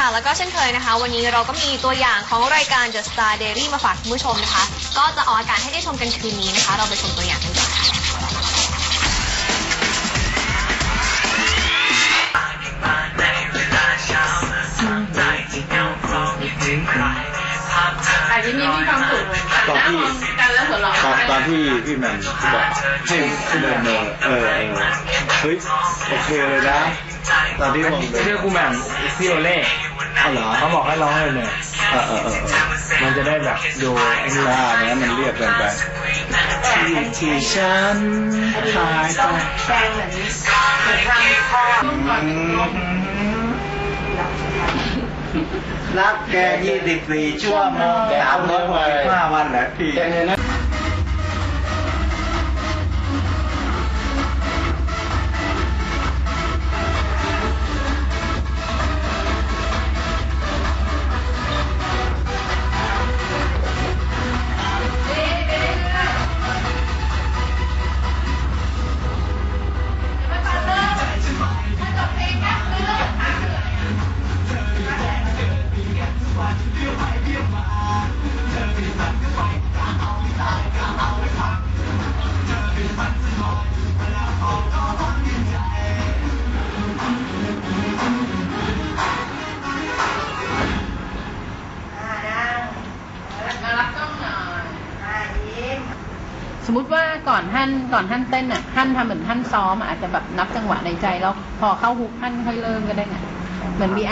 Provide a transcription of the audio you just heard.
ค่ะ แล้วก็เช่นเคยนะคะ วันนี้เราก็มีตัวอย่างของรายการ The Star Daily มาฝากคุณผู้ชมนะคะ ก็จะออกอากาศให้ได้ชมกันคืนนี้นะคะ เราไปชมตัวอย่างกันก่อนค่ะอาจจะมีมีความสุขตอน ที่มองกันแล้วหัวเราะตอนตอนที่พี่แหม่มบอกให้ขึ้นเดินเนอเออเออเฮ้ยโอเคเลยนะ ตอนที่มองเลยชื่อครูแหม่มพี่โอเล่เอาเหรอเขาบอกให้ร้องเลยเนี่ยเออเออเออเออมันจะได้แบบดูไอ้นี่ล่านะมันเรียบเกินไปที่ที่ฉันหายไปแปลงเหมือนเหมือนทำพ่อรักแก24ชั่วโมงสามร้อยหกสิบห้าวัน แหละที่ สมมติว่าก่อนท่านก่อนท่านเต้นอะท่านทำเหมือนท่านซ้อมอะอาจจะแบบนับจังหวะในใจแล้วพอเข้าฮุกท่านค่อยเริ่มก็ได้ไงเหมือนมี